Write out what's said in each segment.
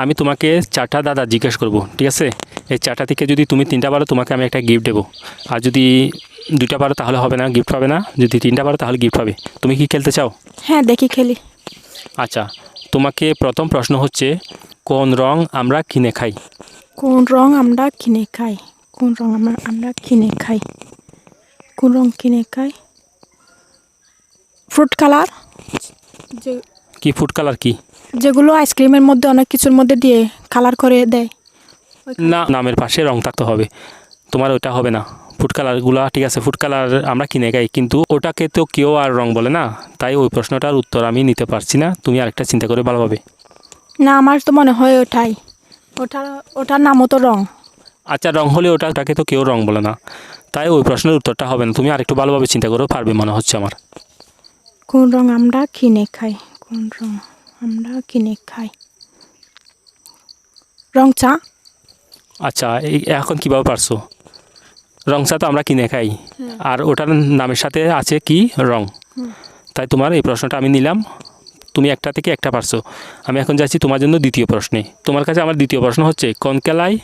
আমি তোমাকে চারটা দাদা জিজ্ঞেস করব ঠিক আছে? এই চারটা থেকে যদি তুমি তিনটা পারো তোমাকে আমি একটা গিফট দেবো। আর যদি দুইটা পারো তাহলে হবে না গিফট পাবে না। যদি তিনটা পারো তাহলে গিফট পাবে। তুমি কি খেলতে চাও? হ্যাঁ দেখি খেলি। আচ্ছা তোমাকে প্রথম প্রশ্ন হচ্ছে কোন রং আমরা কিনে খাই? কোন রং আমরা কিনে খাই? কোন রং আমরা আমরা কিনে খাই? কোন রং কিনে খাই? ফ্রুট কালার কি ফুড কালার কি? যেগুলো আইসক্রিমের মধ্যে অনেক কিছুর মধ্যে দিয়ে কালার করে দেয়। না নামের পাশে রং থাকতে হবে। তোমার ওটা হবে না। ফুড কালারগুলো ঠিক আছে ফুড কালার আমরা কিনে খাই কিন্তু ওটাকে তো কেউ আর রং বলে না। তাই ওই প্রশ্নটার উত্তর আমি নিতে পারছি না। তুমি আরেকটা চিন্তা করে ভালোভাবে। না আমার তো মনে হয় ওটাই। ওটা ওটার নামও তো রং। আচ্ছা রং হলে ওটা ওটাকে তো কেউ রং বলে না। তাই ওই প্রশ্নের উত্তরটা হবে না। তুমি আরেকটু ভালোভাবে চিন্তা করে পারবে মনে হচ্ছে আমার। কোন রং আমরা কিনে খাই? কোন রং? আমরা কিনে খাই। রং চা? আচ্ছা এই এখন কীভাবে পারছ? রং চা তো আমরা কিনে খাই। আর ওটার নামের সাথে আছে কি? রং। তাই তোমার এই প্রশ্নটা আমি নিলাম। তুমি একটা থেকে একটা পারছ। আমি এখন যাচ্ছি তোমার জন্য দ্বিতীয় প্রশ্নে। তোমার কাছে আমার দ্বিতীয় প্রশ্ন হচ্ছে কোন খেলায়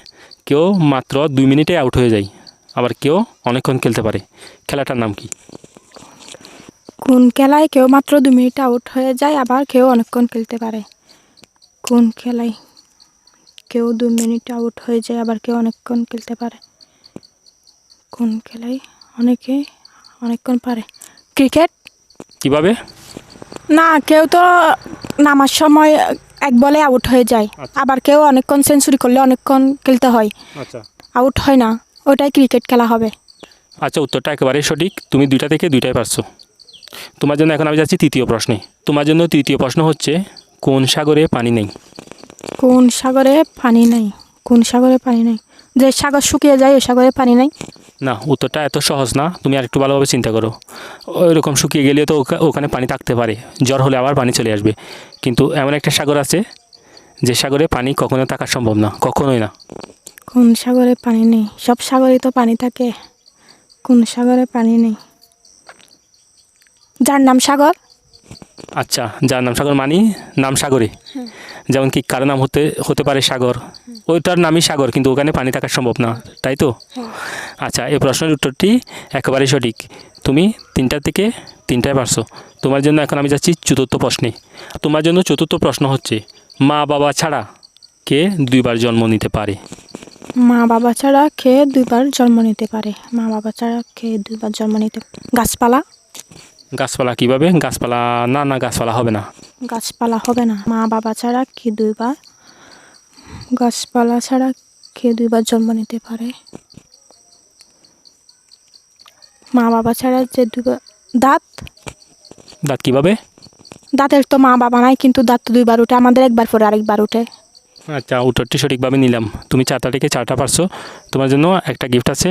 কেউ মাত্র দুই মিনিটে আউট হয়ে যায়? আবার কেউ অনেকক্ষণ খেলতে পারে। খেলাটার নাম কি? কোন খেলায় কেউ মাত্র দু মিনিট আউট হয়ে যায় আবার কেউ অনেকক্ষণ খেলতে পারে। কোন খেলায় কেউ দু মিনিট আউট হয়ে যায় আবার কেউ অনেকক্ষণ খেলতে পারে। কোন খেলায় অনেকে অনেকক্ষণ পারে। ক্রিকেট? কীভাবে? না কেউ তো নামার সময় এক বলে আউট হয়ে যায় আচ্ছা। আবার কেউ অনেকক্ষণ সেঞ্চুরি করলে অনেকক্ষণ খেলতে হয়। আচ্ছা। আউট হয় না ওটাই ক্রিকেট খেলা হবে। আচ্ছা উত্তরটা একেবারেই সঠিক। তুমি দুইটা থেকে দুইটাই পারছ। তোমার জন্য এখন আমি যাচ্ছি তৃতীয় প্রশ্নে। তোমার জন্য তৃতীয় প্রশ্ন হচ্ছে কোন সাগরে পানি নেই? কোন সাগরে পানি নেই? কোন সাগরে পানি নেই? যে সাগর শুকিয়ে যায় ওই সাগরে পানি নেই? না উত্তরটা এত সহজ না তুমি আর একটু ভালোভাবে চিন্তা করো। ওইরকম শুকিয়ে গেলে তো ওখা- ওখানে পানি থাকতে পারে জ্বর হলে আবার পানি চলে আসবে। কিন্তু এমন একটা সাগর আছে যে সাগরে পানি কখনো থাকা সম্ভব না কখনোই না। কোন সাগরে পানি নেই? সব সাগরে তো পানি থাকে। কোন সাগরে পানি নেই? যার নাম সাগর। আচ্ছা যার নাম সাগর মানি নাম সাগরে। যেমন কি কারও নাম হতে হতে পারে সাগর। ওইটার নামই সাগর কিন্তু ওখানে পানি থাকা সম্ভব না তাই তো? আচ্ছা এই প্রশ্নের উত্তরটি একেবারেই সঠিক। তুমি তিনটা থেকে তিনটায় পারছ। তোমার জন্য এখন আমি যাচ্ছি চতুর্থ প্রশ্নে। তোমার জন্য চতুর্থ প্রশ্ন হচ্ছে মা বাবা ছাড়া কে দুইবার জন্ম নিতে পারে? মা বাবা ছাড়া খেয়ে দুইবার জন্ম নিতে পারে? মা বাবা ছাড়া খেয়ে দুইবার জন্ম নিতে গাছপালা? গাছপালা কীভাবে? গাছপালা না না গাছপালা হবে না। গাছপালা হবে না। মা বাবা ছাড়া কি দুইবার গাছপালা ছাড়া কে দুইবার জন্ম নিতে পারে? মা বাবা ছাড়া যে দুইবার দাঁত? দাঁত কীভাবে? দাঁতের তো মা বাবা নাই কিন্তু দাঁত তো দুইবার উঠে আমাদের একবার পরে আরেকবার উঠে। আচ্ছা উত্তরটি সঠিকভাবে নিলাম। তুমি চারটা থেকে চারটা পারছ। তোমার জন্য একটা গিফট আছে।